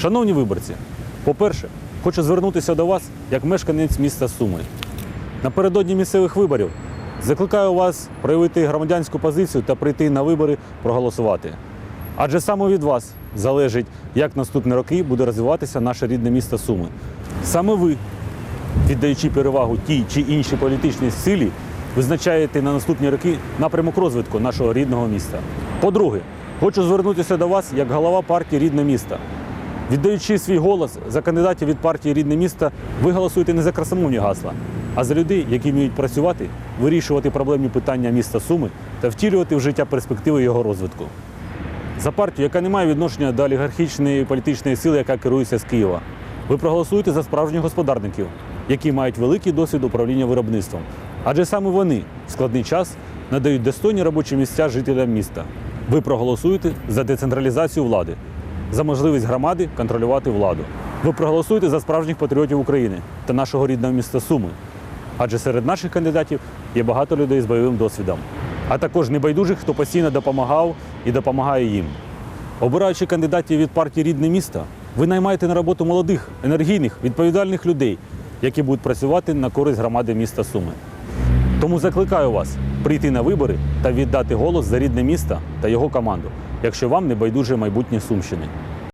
Шановні виборці, по-перше, хочу звернутися до вас як мешканець міста Суми. Напередодні місцевих виборів закликаю вас проявити громадянську позицію та прийти на вибори проголосувати. Адже саме від вас залежить, як наступні роки буде розвиватися наше рідне місто Суми. Саме ви, віддаючи перевагу тій чи іншій політичній силі, визначаєте на наступні роки напрямок розвитку нашого рідного міста. По-друге, хочу звернутися до вас як голова партії Рідне місто. Віддаючи свій голос за кандидатів від партії Рідне місто, ви голосуєте не за красомовні гасла, а за людей, які вміють працювати, вирішувати проблемні питання міста Суми та втілювати в життя перспективи його розвитку. За партію, яка не має відношення до олігархічної політичної сили, яка керується з Києва. Ви проголосуєте за справжніх господарників, які мають великий досвід управління виробництвом. Адже саме вони в складний час надають достойні робочі місця жителям міста. Ви проголосуєте за децентралізацію влади, за можливість громади контролювати владу. Ви проголосуєте за справжніх патріотів України та нашого рідного міста Суми. Адже серед наших кандидатів є багато людей з бойовим досвідом, а також небайдужих, хто постійно допомагав і допомагає їм. Обираючи кандидатів від партії Рідне місто, ви наймаєте на роботу молодих, енергійних, відповідальних людей, які будуть працювати на користь громади міста Суми. Тому закликаю вас прийти на вибори та віддати голос за рідне місто та його команду, якщо вам не байдуже майбутнє Сумщини.